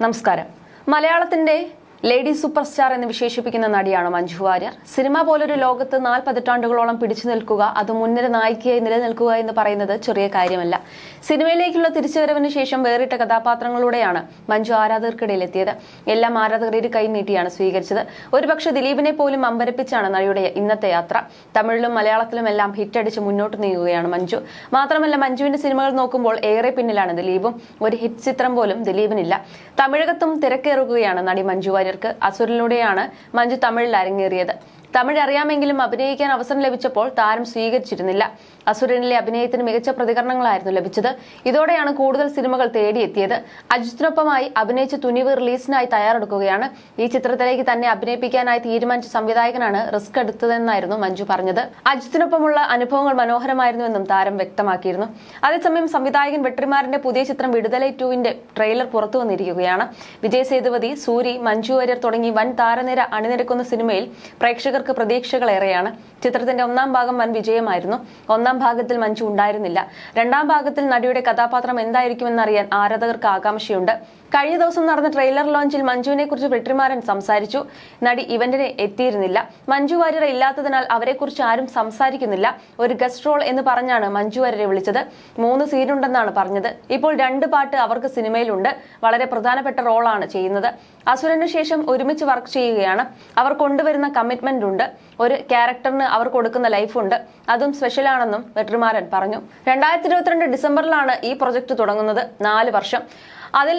നമസ്കാരം. മലയാളത്തിന്റെ lady super star എന്ന് വിശേഷിപ്പിക്കുന്ന നടിയാണ് മഞ്ജു വാര്യർ. സിനിമ പോലൊരു ലോകത്ത് നാല് പതിറ്റാണ്ടുകളോളം പിടിച്ചു നിൽക്കുക അത് മുൻനിര നായികയായി നിലനിൽക്കുക എന്ന് പറയുന്നത് ചെറിയ കാര്യമല്ല. സിനിമയിലേക്കുള്ള തിരിച്ചുവരവിന് ശേഷം വേറിട്ട കഥാപാത്രങ്ങളിലൂടെയാണ് മഞ്ജു ആരാധകർക്കിടയിൽ എത്തിയത് എല്ലാം ആരാധകരുടെ കൈ നീട്ടിയാണ് സ്വീകരിച്ചത്. ഒരുപക്ഷെ ദിലീപിനെ പോലും അമ്പരപ്പിച്ചാണ് നടിയുടെ ഇന്നത്തെ യാത്ര. തമിഴിലും മലയാളത്തിലും എല്ലാം ഹിറ്റടിച്ച് മുന്നോട്ട് നീങ്ങുകയാണ് മഞ്ജു. മാത്രമല്ല മഞ്ജുവിന്റെ സിനിമകൾ നോക്കുമ്പോൾ ഏറെ പിന്നിലാണ് ദിലീപും. ഒരു ഹിറ്റ് ചിത്രം പോലും ദിലീപിനില്ല. തമിഴകത്തും തിരക്കേറുകയാണ് നടി മഞ്ജു വാര്യർക്ക് അസുരനിലൂടെയാണ് മഞ്ജു തമിഴിൽ അരങ്ങേറിയത്. തമിഴ് അറിയാമെങ്കിലും അഭിനയിക്കാൻ അവസരം ലഭിച്ചപ്പോൾ താരം സ്വീകരിച്ചിരുന്നില്ല. അസുരനിലെ അഭിനയത്തിന് മികച്ച പ്രതികരണങ്ങളായിരുന്നു ലഭിച്ചത്. ഇതോടെയാണ് കൂടുതൽ സിനിമകൾ തേടിയെത്തിയത്. അജിത്തിനൊപ്പമായി അഭിനയിച്ച് തുനിവ് റിലീസിനായി തയ്യാറെടുക്കുകയാണ്. ഈ ചിത്രത്തിലേക്ക് തന്നെ അഭിനയിപ്പിക്കാനായി തീരുമാനിച്ച സംവിധായകനാണ് റിസ്ക് എടുത്തതെന്നായിരുന്നു മഞ്ജു പറഞ്ഞത്. അജിത്തിനൊപ്പമുള്ള അനുഭവങ്ങൾ മനോഹരമായിരുന്നുവെന്നും താരം വ്യക്തമാക്കിയിരുന്നു. അതേസമയം സംവിധായകൻ വെട്രിമാറിന്റെ പുതിയ ചിത്രം വിടുതലൈ ടുവിന്റെ ട്രെയിലർ പുറത്തു വന്നിരിക്കുകയാണ്. വിജയ് സേതുപതി സൂരി മഞ്ജു വാര്യർ തുടങ്ങി വൻ താരനിര അണിനിരക്കുന്ന സിനിമയിൽ പ്രേക്ഷകർക്ക് പ്രതീക്ഷകളേറെയാണ്. ചിത്രത്തിന്റെ ഒന്നാം ഭാഗം വൻ വിജയമായിരുന്നു. ഒന്നാം ഭാഗത്തിൽ മഞ്ജു ഉണ്ടായിരുന്നില്ല. രണ്ടാം ഭാഗത്തിൽ നടിയുടെ കഥാപാത്രം എന്തായിരിക്കുമെന്നറിയാൻ ആരാധകർക്ക് ആകാംക്ഷയുണ്ട്. കഴിഞ്ഞ ദിവസം നടന്ന ട്രെയിലർ ലോഞ്ചിൽ മഞ്ജുവിനെ കുറിച്ച് വെട്ടിമാരൻ സംസാരിച്ചു. നടി ഇവന്റിനെ എത്തിയിരുന്നില്ല. മഞ്ജു വാര്യർ ഇല്ലാത്തതിനാൽ അവരെക്കുറിച്ച് ആരും സംസാരിക്കുന്നില്ല. ഒരു ഗസ്റ്റ് റോൾ എന്ന് പറഞ്ഞാണ് മഞ്ജു വാര്യരെ വിളിച്ചത്. മൂന്ന് സീനുണ്ടെന്നാണ് പറഞ്ഞത്. ഇപ്പോൾ രണ്ട് പാട്ട് അവർക്ക് സിനിമയിലുണ്ട്. വളരെ പ്രധാനപ്പെട്ട റോളാണ് ചെയ്യുന്നത്. അസുരന് ശേഷം ഒരുമിച്ച് വർക്ക് ചെയ്യുകയാണ്. അവർ കൊണ്ടുവരുന്ന കമ്മിറ്റ്മെന്റ് ഉണ്ട് ഒരു ക്യാരക്ടറിന് അവർ കൊടുക്കുന്ന ലൈഫുണ്ട് അതും സ്പെഷ്യലാണെന്നും വെട്രിമാരൻ പറഞ്ഞു. രണ്ടായിരത്തി ഇരുപത്തിരണ്ട് ഡിസംബറിലാണ് ഈ പ്രൊജക്ട് തുടങ്ങുന്നത്. നാല് വർഷം. അതിൽ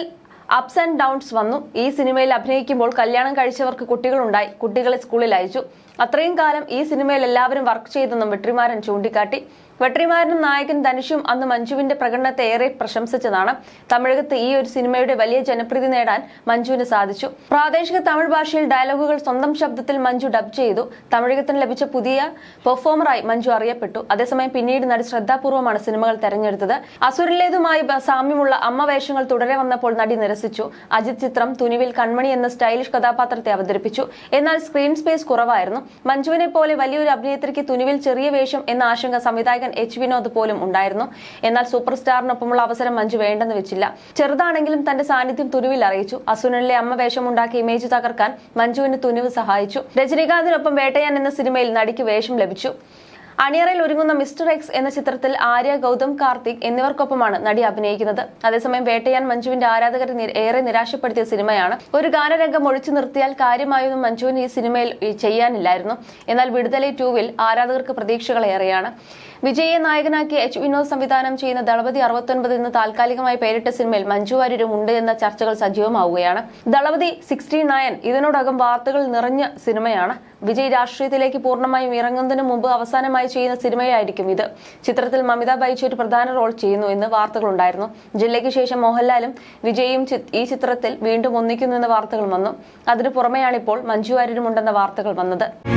അപ്സ് ആൻഡ് ഡൗൺസ് വന്നു. ഈ സിനിമയിൽ അഭിനയിക്കുമ്പോൾ കല്യാണം കഴിച്ചവർക്ക് കുട്ടികളുണ്ടായി. കുട്ടികളെ സ്കൂളിൽ അയച്ചു. അത്രയും കാലം ഈ സിനിമയിൽ എല്ലാവരും വർക്ക് ചെയ്തെന്നും വെട്രിമാരൻ ചൂണ്ടിക്കാട്ടി. വെട്രിമാരനും നായകൻ ധനുഷും അന്ന് മഞ്ജുവിന്റെ പ്രകടനത്തെ ഏറെ പ്രശംസിച്ചതാണ്. തമിഴകത്ത് ഈ ഒരു സിനിമയുടെ വലിയ ജനപ്രീതി നേടാൻ മഞ്ജുവിന് സാധിച്ചു. പ്രാദേശിക തമിഴ് ഭാഷയിൽ ഡയലോഗുകൾ സ്വന്തം ശബ്ദത്തിൽ മഞ്ജു ഡബ് ചെയ്തു. തമിഴകത്തിന് ലഭിച്ച പുതിയ പെർഫോമറായി മഞ്ജു അറിയപ്പെട്ടു. അതേസമയം പിന്നീട് നടി ശ്രദ്ധാപൂർവമാണ് സിനിമകൾ തെരഞ്ഞെടുത്തത്. അസുരലേതുമായി സാമ്യമുള്ള അമ്മ വേഷങ്ങൾ തുടരെ വന്നപ്പോൾ നടി നിരസിച്ചു. അജിത് ചിത്രം തുനിവിൽ കൺമണി എന്ന സ്റ്റൈലിഷ് കഥാപാത്രത്തെ അവതരിപ്പിച്ചു. എന്നാൽ സ്ക്രീൻ സ്പേസ് കുറവായിരുന്നു. മഞ്ജുവിനെ പോലെ വലിയൊരു അഭിനേത്രിക്ക് തുനിവിൽ ചെറിയ വേഷം എന്ന ആശങ്ക സംവിധായകൻ എച്ച് വിനോദ് പോലും ഉണ്ടായിരുന്നു. എന്നാൽ സൂപ്പർ സ്റ്റാറിനൊപ്പമുള്ള അവസരം മഞ്ജു വേണ്ടെന്ന് വെച്ചില്ല. ചെറുതാണെങ്കിലും തന്റെ സാന്നിധ്യം തുനുവിൽ അറിയിച്ചു. അസുനിലെ അമ്മ വേഷമുണ്ടാക്കി ഇമേജ് തകർക്കാൻ മഞ്ജുവിന് തുനുവ് സഹായിച്ചു. രജനീകാന്തിനൊപ്പം വേട്ടയാൻ എന്ന സിനിമയിൽ നടിക്ക് വേഷം ലഭിച്ചു. അണിയറയിൽ ഒരുങ്ങുന്ന മിസ്റ്റർ എക്സ് എന്ന ചിത്രത്തിൽ ആര്യ ഗൗതം കാർത്തിക് എന്നിവർക്കൊപ്പമാണ് നടി അഭിനയിക്കുന്നത്. അതേസമയം വേട്ടയാൻ മഞ്ജുവിന്റെ ആരാധകരെ ഏറെ നിരാശപ്പെടുത്തിയ സിനിമയാണ്. ഒരു ഗാനരംഗം ഒഴിച്ചു നിർത്തിയാൽ കാര്യമായൊന്നും മഞ്ജുവിന് ഈ സിനിമയിൽ ചെയ്യാനില്ലായിരുന്നു. എന്നാൽ വിടുതലൈ ടൂവിൽ ആരാധകർക്ക് പ്രതീക്ഷകളേറെയാണ്. വിജയെ നായകനാക്കി എച്ച് വിനോദ് സംവിധാനം ചെയ്യുന്ന ദളപതി അറുപത്തൊൻപത് എന്ന് താൽക്കാലികമായി പേരിട്ട സിനിമയിൽ മഞ്ജു വാര്യരും ഉണ്ട് എന്ന ചർച്ചകൾ സജീവമാവുകയാണ്. ദളപതി സിക്സ്റ്റി നയൻ ഇതിനോടകം വാർത്തകൾ നിറഞ്ഞ സിനിമയാണ്. വിജയ് രാഷ്ട്രീയത്തിലേക്ക് പൂർണമായും ഇറങ്ങുന്നതിന് മുമ്പ് അവസാനമായി ചെയ്യുന്ന സിനിമയായിരിക്കും ഇത്. ചിത്രത്തിൽ മമിത ബൈജു പ്രധാന റോൾ ചെയ്യുന്നു എന്ന് വാർത്തകളുണ്ടായിരുന്നു. ജില്ലയ്ക്ക് ശേഷം മോഹൻലാലും വിജയും ഈ ചിത്രത്തിൽ വീണ്ടും ഒന്നിക്കുന്നു എന്ന വാർത്തകൾ വന്നു. അതിനു പുറമെയാണിപ്പോൾ മഞ്ജു വാര്യരും ഉണ്ടെന്ന വാർത്തകൾ വന്നത്.